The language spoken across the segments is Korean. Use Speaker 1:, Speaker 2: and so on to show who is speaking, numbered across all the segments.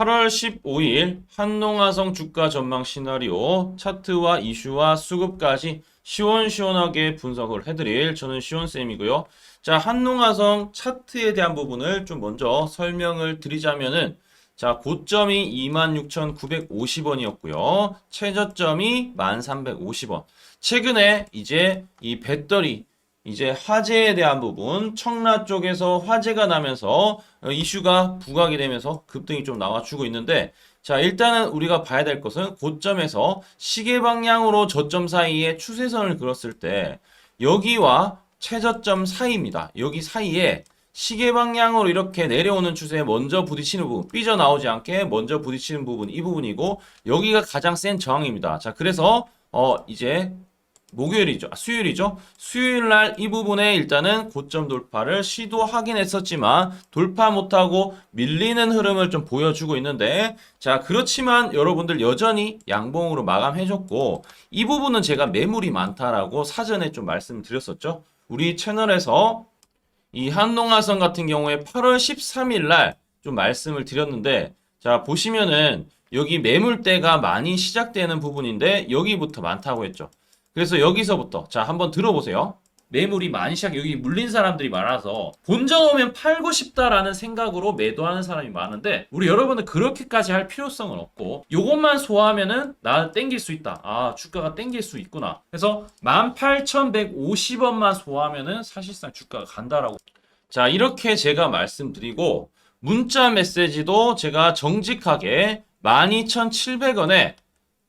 Speaker 1: 8월 15일 한농화성 주가 전망 시나리오 차트와 이슈와 수급까지 시원시원하게 분석을 해드릴 저는 시원쌤이고요. 자, 한농화성 차트에 대한 부분을 좀 먼저 설명을 드리자면은 자, 고점이 26,950원이었고요. 최저점이 1,350원. 최근에 이제 이 배터리 이제 화재에 대한 부분, 청라 쪽에서 화재가 나면서 어, 이슈가 부각이 되면서 급등이 좀 나와주고 있는데, 자, 일단은 우리가 봐야 될 것은 고점에서 시계 방향으로 저점 사이에 추세선을 그렸을 때, 여기와 최저점 사이입니다. 여기 사이에 시계 방향으로 이렇게 내려오는 추세에 먼저 부딪히는 부분, 삐져나오지 않게 먼저 부딪히는 부분, 이 부분이고, 여기가 가장 센 저항입니다. 자, 그래서, 어, 이제 목요일이죠. 아, 수요일이죠. 수요일 날 이 부분에 일단은 고점 돌파를 시도하긴 했었지만 돌파 못하고 밀리는 흐름을 좀 보여주고 있는데 자, 그렇지만 여러분들 여전히 양봉으로 마감해줬고 이 부분은 제가 매물이 많다라고 사전에 좀 말씀드렸었죠. 우리 채널에서 이 한농화성 같은 경우에 8월 13일 날 좀 말씀을 드렸는데 자, 보시면은 여기 매물대가 많이 시작되는 부분인데 여기부터 많다고 했죠. 그래서 여기서부터 자 한번 들어보세요. 매물이 많이 시작 여기 물린 사람들이 많아서 본전 오면 팔고 싶다라는 생각으로 매도하는 사람이 많은데 우리 여러분은 그렇게까지 할 필요성은 없고 요것만 소화하면은 나 땡길 수 있다. 아 주가가 땡길 수 있구나. 그래서 18,150원만 소화하면은 사실상 주가가 간다라고. 자 이렇게 제가 말씀드리고 문자 메시지도 제가 정직하게 12,700원에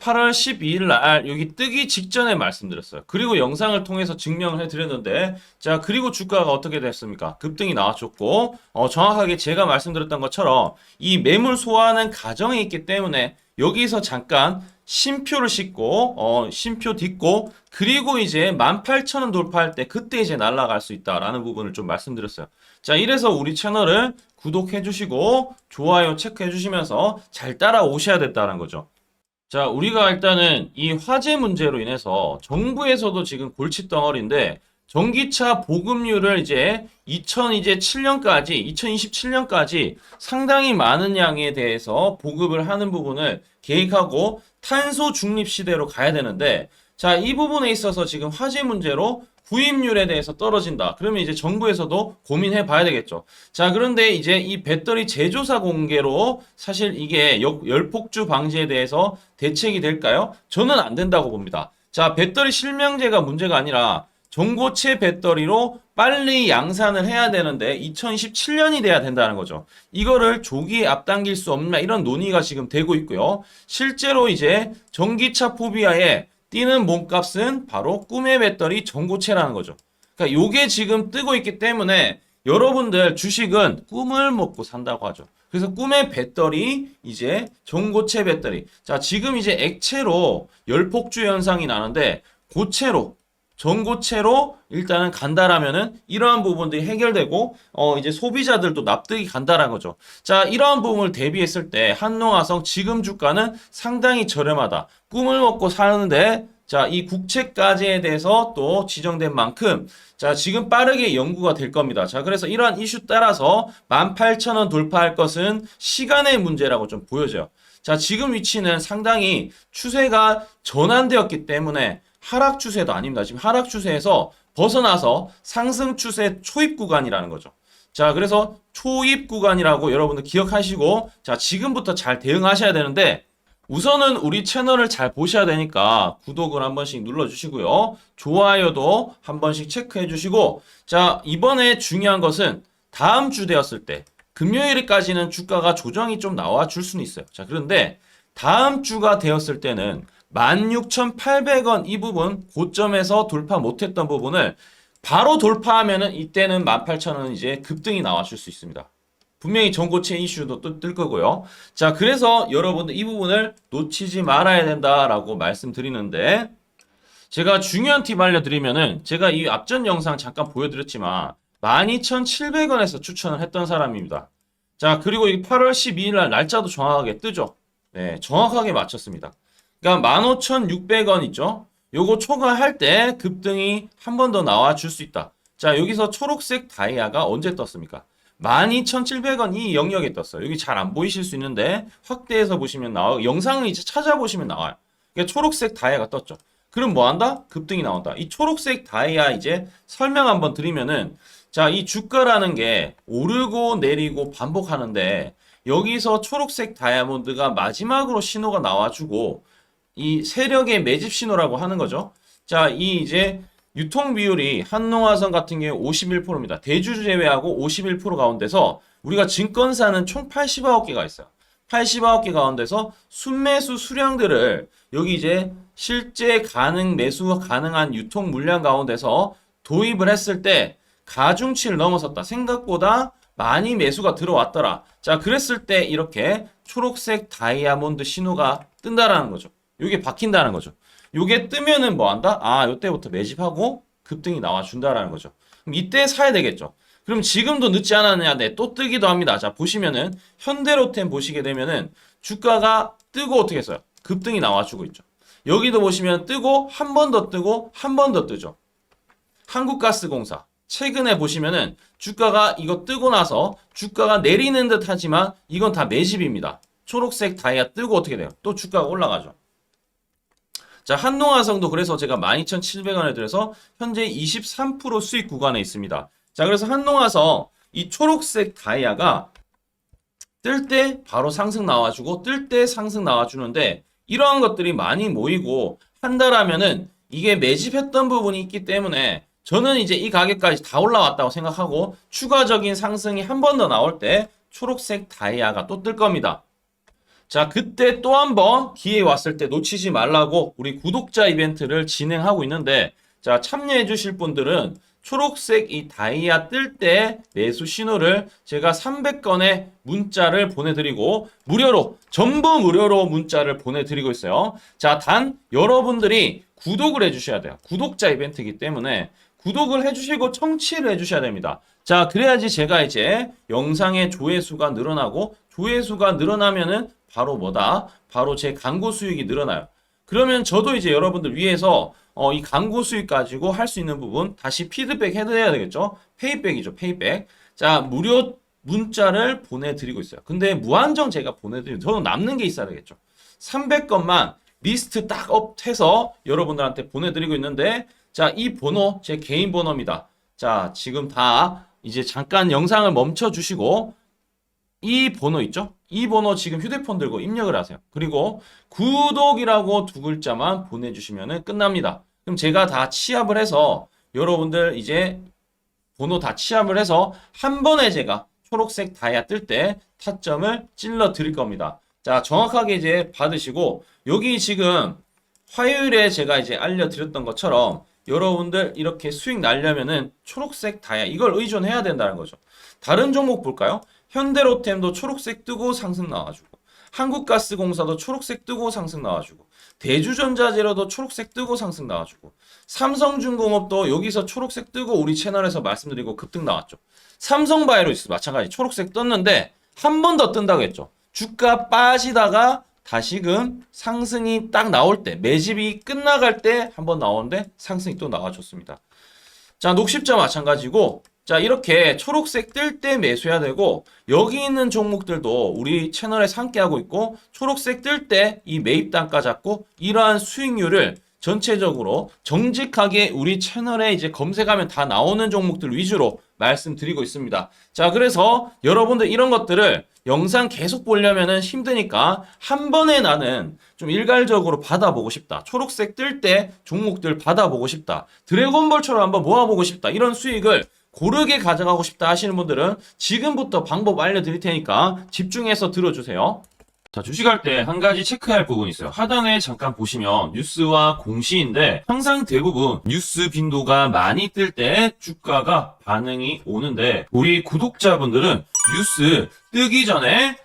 Speaker 1: 8월 12일 날 여기 뜨기 직전에 말씀드렸어요. 그리고 영상을 통해서 증명을 해드렸는데 자 그리고 주가가 어떻게 됐습니까? 급등이 나와줬고 어, 정확하게 제가 말씀드렸던 것처럼 이 매물 소화하는 과정이 있기 때문에 여기서 잠깐 심표를 싣고 어, 심표 딛고 그리고 이제 18,000원 돌파할 때 그때 이제 날아갈 수 있다라는 부분을 좀 말씀드렸어요. 자 이래서 우리 채널을 구독해 주시고 좋아요 체크해 주시면서 잘 따라오셔야 됐다는 거죠. 자, 우리가 일단은 이 화재 문제로 인해서 정부에서도 지금 골칫덩어리인데 전기차 보급률을 이제 2000 이제 7년까지 2027년까지 상당히 많은 양에 대해서 보급을 하는 부분을 계획하고 탄소 중립 시대로 가야 되는데 자, 이 부분에 있어서 지금 화재 문제로 구입률에 대해서 떨어진다. 그러면 이제 정부에서도 고민해 봐야 되겠죠. 자, 그런데 이제 이 배터리 제조사 공개로 사실 이게 역- 열폭주 방지에 대해서 대책이 될까요? 저는 안 된다고 봅니다. 자, 배터리 실명제가 문제가 아니라 전고체 배터리로 빨리 양산을 해야 되는데 2027년이 돼야 된다는 거죠. 이거를 조기에 앞당길 수 없냐 이런 논의가 지금 되고 있고요. 실제로 이제 전기차 포비아에 뛰는 몸값은 바로 꿈의 배터리 전고체라는 거죠. 그러니까 요게 지금 뜨고 있기 때문에 여러분들 주식은 꿈을 먹고 산다고 하죠. 그래서 꿈의 배터리 이제 전고체 배터리. 자, 지금 이제 액체로 열폭주 현상이 나는데 고체로 전고체로 일단은 간다라면은 이러한 부분들이 해결되고 어 이제 소비자들도 납득이 간다라는 거죠. 자, 이러한 부분을 대비했을 때 한농화성 지금 주가는 상당히 저렴하다. 꿈을 먹고 사는데 자, 이 국채까지에 대해서 또 지정된 만큼 자, 지금 빠르게 연구가 될 겁니다. 자, 그래서 이러한 이슈 따라서 18,000원 돌파할 것은 시간의 문제라고 좀 보여져요. 자, 지금 위치는 상당히 추세가 전환되었기 때문에 하락 추세도 아닙니다. 지금 하락 추세에서 벗어나서 상승 추세 초입 구간이라는 거죠. 자, 그래서 초입 구간이라고 여러분들 기억하시고, 자, 지금부터 잘 대응하셔야 되는데, 우선은 우리 채널을 잘 보셔야 되니까 구독을 한 번씩 눌러주시고요. 좋아요도 한 번씩 체크해 주시고, 자, 이번에 중요한 것은 다음 주 되었을 때, 금요일까지는 주가가 조정이 좀 나와 줄 수는 있어요. 자, 그런데 다음 주가 되었을 때는 16,800원 이 부분 고점에서 돌파 못했던 부분을 바로 돌파하면은 이때는 18,000원 이제 급등이 나와줄 수 있습니다. 분명히 전고체 이슈도 또 뜰 거고요. 자, 그래서 여러분들 이 부분을 놓치지 말아야 된다라고 말씀드리는데 제가 중요한 팁 알려드리면은 제가 이 앞전 영상 잠깐 보여드렸지만 12,700원에서 추천을 했던 사람입니다. 자, 그리고 이 8월 12일 날 날짜도 정확하게 뜨죠. 네, 정확하게 맞췄습니다. 그러니까 15,600원 있죠? 요거 초과할 때 급등이 한 번 더 나와 줄 수 있다. 자, 여기서 초록색 다이아가 언제 떴습니까? 12,700원 이 영역에 떴어요. 여기 잘 안 보이실 수 있는데 확대해서 보시면 나와 영상을 이제 찾아보시면 나와요. 그러니까 초록색 다이아가 떴죠. 그럼 뭐 한다? 급등이 나온다. 이 초록색 다이아 이제 설명 한번 드리면은 자, 이 주가라는 게 오르고 내리고 반복하는데 여기서 초록색 다이아몬드가 마지막으로 신호가 나와주고 이 세력의 매집 신호라고 하는 거죠. 자, 이 이제 유통 비율이 한농화성 같은 경우 51%입니다. 대주 제외하고 51% 가운데서 우리가 증권사는 총 89개가 있어요. 89개 가운데서 순매수 수량들을 여기 이제 실제 가능 매수 가능한 유통 물량 가운데서 도입을 했을 때 가중치를 넘어섰다. 생각보다 많이 매수가 들어왔더라. 자, 그랬을 때 이렇게 초록색 다이아몬드 신호가 뜬다라는 거죠. 이게 박힌다는 거죠. 요게 뜨면은 뭐 한다? 아, 요때부터 매집하고 급등이 나와 준다라는 거죠. 그럼 이때 사야 되겠죠. 그럼 지금도 늦지 않았느냐? 네, 또 뜨기도 합니다. 자, 보시면은 현대로템 보시게 되면은 주가가 뜨고 어떻게 했어요? 급등이 나와주고 있죠. 여기도 보시면 뜨고 한 번 더 뜨고 한 번 더 뜨죠. 한국가스공사 최근에 보시면은 주가가 이거 뜨고 나서 주가가 내리는 듯 하지만 이건 다 매집입니다. 초록색 다이아 뜨고 어떻게 돼요? 또 주가가 올라가죠. 자, 한농화성도 그래서 제가 12,700원에 들여서 현재 23% 수익 구간에 있습니다. 자, 그래서 한농화성 이 초록색 다이아가 뜰 때 바로 상승 나와주고 뜰 때 상승 나와주는데 이러한 것들이 많이 모이고 한달 하면은 이게 매집했던 부분이 있기 때문에 저는 이제 이 가격까지 다 올라왔다고 생각하고 추가적인 상승이 한 번 더 나올 때 초록색 다이아가 또 뜰 겁니다. 자, 그때 또 한 번 기회 왔을 때 놓치지 말라고 우리 구독자 이벤트를 진행하고 있는데 자, 참여해 주실 분들은 초록색 이 다이아 뜰 때 매수 신호를 제가 300건의 문자를 보내드리고 무료로 전부 무료로 문자를 보내드리고 있어요. 자, 단 여러분들이 구독을 해주셔야 돼요. 구독자 이벤트이기 때문에 구독을 해주시고 청취를 해주셔야 됩니다. 자, 그래야지 제가 이제 영상의 조회수가 늘어나고 조회수가 늘어나면은 바로 뭐다? 바로 제 광고 수익이 늘어나요. 그러면 저도 이제 여러분들 위해서 어, 이 광고 수익 가지고 할 수 있는 부분 다시 피드백 해드려야 되겠죠? 페이백이죠, 페이백. 자, 무료 문자를 보내드리고 있어요. 근데 무한정 제가 보내드리고 저는 남는 게 있어야 되겠죠. 300건만 리스트 딱 업해서 여러분들한테 보내드리고 있는데 자, 이 번호 제 개인 번호입니다. 자, 지금 다 이제 잠깐 영상을 멈춰 주시고 이 번호 있죠? 이 번호 지금 휴대폰 들고 입력을 하세요. 그리고 구독이라고 두 글자만 보내주시면 끝납니다. 그럼 제가 다 취합을 해서 여러분들 이제 번호 다 취합을 해서 한 번에 제가 초록색 다이아 뜰 때 타점을 찔러 드릴 겁니다. 자, 정확하게 이제 받으시고 여기 지금 화요일에 제가 이제 알려드렸던 것처럼 여러분들 이렇게 수익 날려면은 초록색 다이아 이걸 의존해야 된다는 거죠. 다른 종목 볼까요? 현대로템도 초록색 뜨고 상승 나와주고 한국가스공사도 초록색 뜨고 상승 나와주고 대주전자재료도 초록색 뜨고 상승 나와주고 삼성중공업도 여기서 초록색 뜨고 우리 채널에서 말씀드리고 급등 나왔죠. 삼성바이오로스 마찬가지 초록색 떴는데 한 번 더 뜬다고 했죠. 주가 빠지다가 다시금 상승이 딱 나올 때 매집이 끝나갈 때 한 번 나오는데 상승이 또 나와줬습니다. 자 녹십자 마찬가지고 자 이렇게 초록색 뜰 때 매수해야 되고 여기 있는 종목들도 우리 채널에 함께하고 있고 초록색 뜰 때 이 매입 단가 잡고 이러한 수익률을 전체적으로 정직하게 우리 채널에 이제 검색하면 다 나오는 종목들 위주로 말씀드리고 있습니다. 자, 그래서 여러분들 이런 것들을 영상 계속 보려면은 힘드니까 한 번에 나는 좀 일괄적으로 받아보고 싶다. 초록색 뜰 때 종목들 받아보고 싶다. 드래곤볼처럼 한번 모아보고 싶다. 이런 수익을 고르게 가져가고 싶다 하시는 분들은 지금부터 방법 알려드릴 테니까 집중해서 들어주세요. 자, 주식할 때 한 가지 체크할 부분이 있어요. 하단에 잠깐 보시면 뉴스와 공시인데 항상 대부분 뉴스 빈도가 많이 뜰 때 주가가 반응이 오는데 우리 구독자분들은 뉴스 뜨기 전에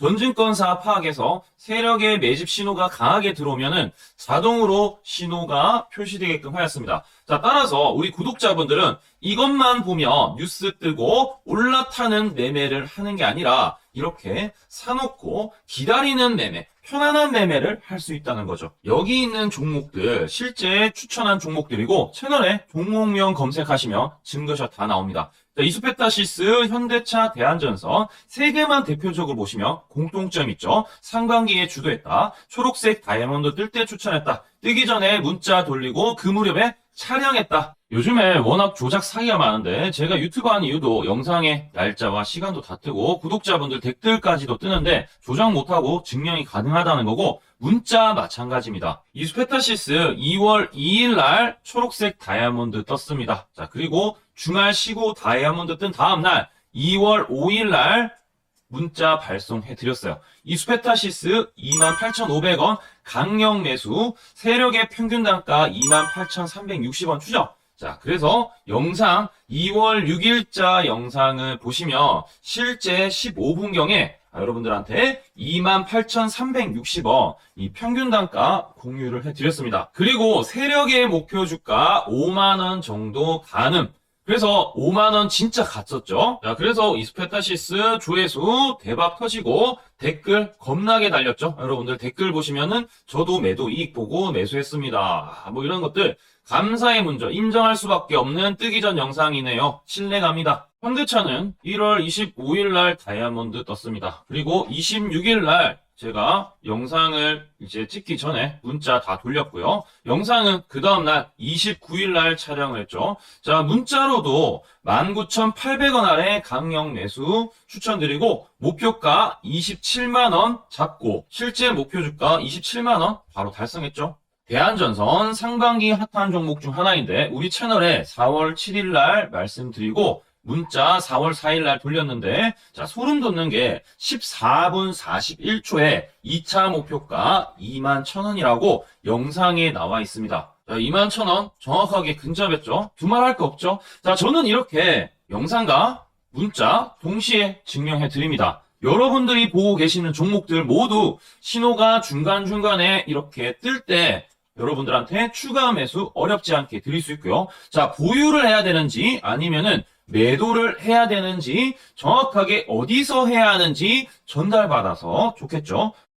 Speaker 1: 전증권사 파악에서 세력의 매집 신호가 강하게 들어오면은 자동으로 신호가 표시되게끔 하였습니다. 자, 따라서 우리 구독자분들은 이것만 보면 뉴스 뜨고 올라타는 매매를 하는 게 아니라 이렇게 사놓고 기다리는 매매, 편안한 매매를 할 수 있다는 거죠. 여기 있는 종목들 실제 추천한 종목들이고 채널에 종목명 검색하시면 증거샷 다 나옵니다. 자, 이수페타시스, 현대차, 대한전선 세 개만 대표적으로 보시면 공통점 있죠. 상반기에 주도했다. 초록색 다이아몬드 뜰 때 추천했다. 뜨기 전에 문자 돌리고 그 무렵에 촬영했다. 요즘에 워낙 조작 사기가 많은데 제가 유튜브 하는 이유도 영상의 날짜와 시간도 다 뜨고 구독자분들 댓글까지도 뜨는데 조작 못하고 증명이 가능하다는 거고 문자 마찬가지입니다. 이스페타시스 2월 2일 날 초록색 다이아몬드 떴습니다. 자, 그리고 주말 쉬고 다이아몬드 뜬 다음 날 2월 5일 날 문자 발송해 드렸어요. 이스페타시스 28,500원 강력 매수 세력의 평균 단가 28,360원 추적 자, 그래서 영상 2월 6일자 영상을 보시면 실제 15분경에 여러분들한테 28,360원 이 평균 단가 공유를 해드렸습니다. 그리고 세력의 목표 주가 5만원 정도 가능. 그래서 5만원 진짜 갔었죠. 자, 그래서 이스페타시스 조회수 대박 터지고 댓글 겁나게 달렸죠. 여러분들 댓글 보시면은 저도 매도 이익 보고 매수했습니다. 뭐 이런 것들 감사의 문제 인정할 수밖에 없는 뜨기 전 영상이네요. 신뢰갑니다. 현대차는 1월 25일 날 다이아몬드 떴습니다. 그리고 26일 날 제가 영상을 이제 찍기 전에 문자 다 돌렸고요. 영상은 그 다음날 29일 날 촬영을 했죠. 자, 문자로도 19,800원 아래 강력 매수 추천드리고 목표가 27만원 잡고 실제 목표 주가 27만원 바로 달성했죠. 대한전선 상반기 핫한 종목 중 하나인데 우리 채널에 4월 7일 날 말씀드리고 문자 4월 4일 날 돌렸는데 자 소름 돋는 게 14분 41초에 2차 목표가 2만 1,000원이라고 영상에 나와 있습니다. 자 2만 1,000원 정확하게 근접했죠. 두말할 거 없죠. 자 저는 이렇게 영상과 문자 동시에 증명해 드립니다. 여러분들이 보고 계시는 종목들 모두 신호가 중간중간에 이렇게 뜰 때 여러분들한테 추가 매수 어렵지 않게 드릴 수 있고요. 자, 보유를 해야 되는지 아니면은 매도를 해야 되는지 정확하게 어디서 해야 하는지 전달받아서 좋겠죠.